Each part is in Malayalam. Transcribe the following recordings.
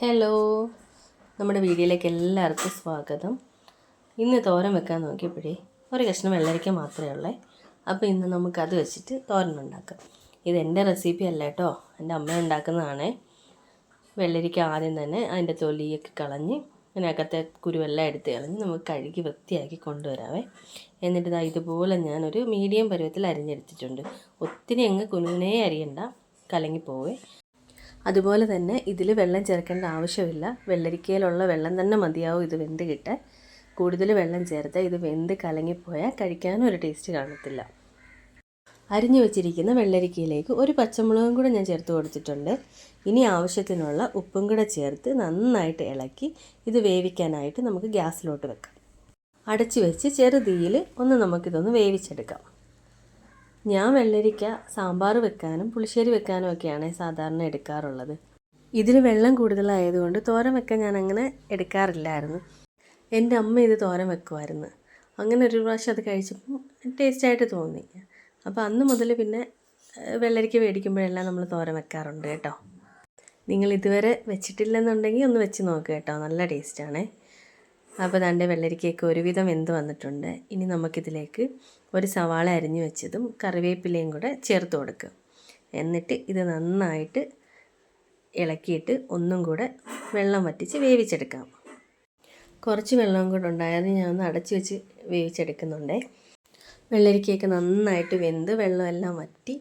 ഹലോ നമ്മുടെ വീഡിയോയിലേക്ക് എല്ലാവർക്കും സ്വാഗതം. ഇന്ന് തോരൻ വെക്കാൻ നോക്കിയപ്പോഴേ ഒരു കഷ്ണം വെള്ളരിക്ക മാത്രമേ ഉള്ളേ. അപ്പോൾ ഇന്ന് നമുക്ക് അത് വെച്ചിട്ട് തോരൻ ഉണ്ടാക്കാം. ഇത് എന്റെ റെസിപ്പി അല്ല കേട്ടോ. എന്റെ അമ്മ ഉണ്ടാക്കുന്നതാണ്. വെള്ളരിക്ക ആദ്യം തന്നെ അതിന്റെ തൊലിയൊക്കെ കളഞ്ഞ് അതിനകത്തെ കുരുവെല്ലാം എടുത്ത് കളഞ്ഞ് നമുക്ക് കഴുകി വൃത്തിയാക്കി കൊണ്ടുവരാവേ. എന്നിട്ട് ഇതാ ഇതുപോലെ ഞാനൊരു മീഡിയം പരുവത്തിൽ അരിഞ്ഞെടുത്തിട്ടുണ്ട്. ഒത്തിരി അങ്ങ് കുനുകുനേ അരിയണ്ട. കലങ്ങിപ്പോവേ. അതുപോലെ തന്നെ ഇതിൽ വെള്ളം ചേർക്കേണ്ട ആവശ്യമില്ല. വെള്ളരിക്കയിലുള്ള വെള്ളം തന്നെ മതിയാവും ഇത് വെന്ത് കിട്ടാൻ കൂടുതൽ വെള്ളം ചേർത്താൽ ഇത് വെന്ത് കലങ്ങിപ്പോയാൽ കഴിക്കാനും ഒരു ടേസ്റ്റ് കാണത്തില്ല. അരിഞ്ഞു വെച്ചിരിക്കുന്ന വെള്ളരിക്കയിലേക്ക് ഒരു പച്ചമുളകും കൂടെ ഞാൻ ചേർത്ത് കൊടുത്തിട്ടുണ്ട്. ഇനി ആവശ്യത്തിനുള്ള ഉപ്പും കൂടെ ചേർത്ത് നന്നായിട്ട് ഇളക്കി ഇത് വേവിക്കാനായിട്ട് നമുക്ക് ഗ്യാസിലോട്ട് വെക്കാം. അടച്ചു വെച്ച് ചെറുതീയിൽ ഒന്ന് നമുക്കിതൊന്ന് വേവിച്ചെടുക്കാം. ഞാൻ വെള്ളരിക്ക സാമ്പാർ വെക്കാനും പുളിശ്ശേരി വെക്കാനും ഒക്കെയാണ് സാധാരണ എടുക്കാറുള്ളത്. ഇതിൽ വെള്ളം കൂടുതലായതുകൊണ്ട് തോരം വെക്കാൻ ഞാൻ അങ്ങനെ എടുക്കാറില്ലായിരുന്നു. എന്റെ അമ്മ ഇത് തോരം വെക്കുമായിരുന്നു. അങ്ങനെ ഒരു പ്രാവശ്യം അത് കഴിച്ചപ്പോൾ ടേസ്റ്റായിട്ട് തോന്നി. അപ്പോൾ അന്ന് മുതൽ പിന്നെ വെള്ളരിക്ക മേടിക്കുമ്പോഴെല്ലാം നമ്മൾ തോരം വെക്കാറുണ്ട് കേട്ടോ. നിങ്ങൾ ഇതുവരെ വെച്ചിട്ടില്ലെന്നുണ്ടെങ്കിൽ ഒന്ന് വെച്ച് നോക്കുക കേട്ടോ. നല്ല ടേസ്റ്റാണേ. അപ്പോൾ ദാണ്ട് വെള്ളരിക്കയൊക്കെ ഒരുവിധം വെന്ത് വന്നിട്ടുണ്ട്. ഇനി നമുക്കിതിലേക്ക് ഒരു സവാള അരിഞ്ഞു വെച്ചതും കറിവേപ്പിലയും കൂടെ ചേർത്ത് കൊടുക്കുക എന്നിട്ട് ഇത് നന്നായിട്ട് ഇളക്കിയിട്ട് ഒന്നും കൂടെ വെള്ളം വറ്റിച്ച് വേവിച്ചെടുക്കാം. കുറച്ച് വെള്ളം കൂടെ ഉണ്ടായത് ഞാൻ ഒന്ന് അടച്ചു വെച്ച് വേവിച്ചെടുക്കുന്നുണ്ട്. വെള്ളരിക്കയൊക്കെ നന്നായിട്ട് വെന്ത് വെള്ളമെല്ലാം വറ്റി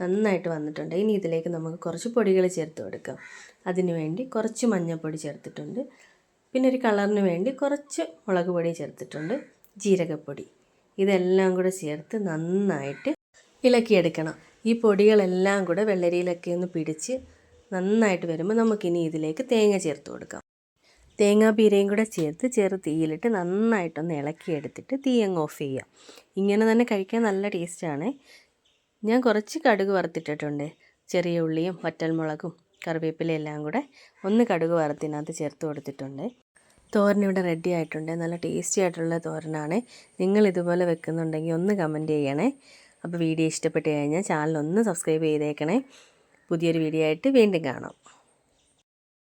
നന്നായിട്ട് വന്നിട്ടുണ്ട്. ഇനി ഇതിലേക്ക് നമുക്ക് കുറച്ച് പൊടികൾ ചേർത്ത് കൊടുക്കാം. അതിനുവേണ്ടി കുറച്ച് മഞ്ഞൾപ്പൊടി ചേർത്തിട്ടുണ്ട്. പിന്നെ ഒരു കളറിന് വേണ്ടി കുറച്ച് മുളക് പൊടി ചേർത്തിട്ടുണ്ട് ജീരകപ്പൊടി. ഇതെല്ലാം കൂടെ ചേർത്ത് നന്നായിട്ട് ഇളക്കിയെടുക്കണം. ഈ പൊടികളെല്ലാം കൂടെ വെള്ളരിയിലൊക്കെ ഒന്ന് പിടിച്ച് നന്നായിട്ട് വരുമ്പോൾ നമുക്കിനി ഇതിലേക്ക് തേങ്ങ ചേർത്ത് കൊടുക്കാം. തേങ്ങാ പീരയും കൂടെ ചേർത്ത് ചെറു തീയിലിട്ട് നന്നായിട്ടൊന്ന് ഇളക്കിയെടുത്തിട്ട് തീ അങ്ങ് ഓഫ് ചെയ്യാം ഇങ്ങനെ തന്നെ കഴിക്കാൻ നല്ല ടേസ്റ്റാണ്. ഞാൻ കുറച്ച് കടുക് വറുത്തിട്ടിട്ടുണ്ട്. ചെറിയ ഉള്ളിയും വറ്റൽമുളകും കറിവേപ്പിലയും എല്ലാം കൂടെ ഒന്ന് കടുക് വറുത്തിനകത്ത് ചേർത്ത് കൊടുത്തിട്ടുണ്ട്. തോരൻ ഇവിടെ റെഡി ആയിട്ടുണ്ട്. നല്ല ടേസ്റ്റി ആയിട്ടുള്ള തോരനാണ്. നിങ്ങൾ ഇതുപോലെ വെക്കുന്നുണ്ടെങ്കിൽ ഒന്ന് കമന്റ് ചെയ്യണേ. അപ്പോൾ വീഡിയോ ഇഷ്ടപ്പെട്ട് കഴിഞ്ഞാൽ ചാനൽ ഒന്ന് സബ്സ്ക്രൈബ് ചെയ്തേക്കണേ. പുതിയൊരു വീഡിയോ ആയിട്ട് വീണ്ടും കാണാം.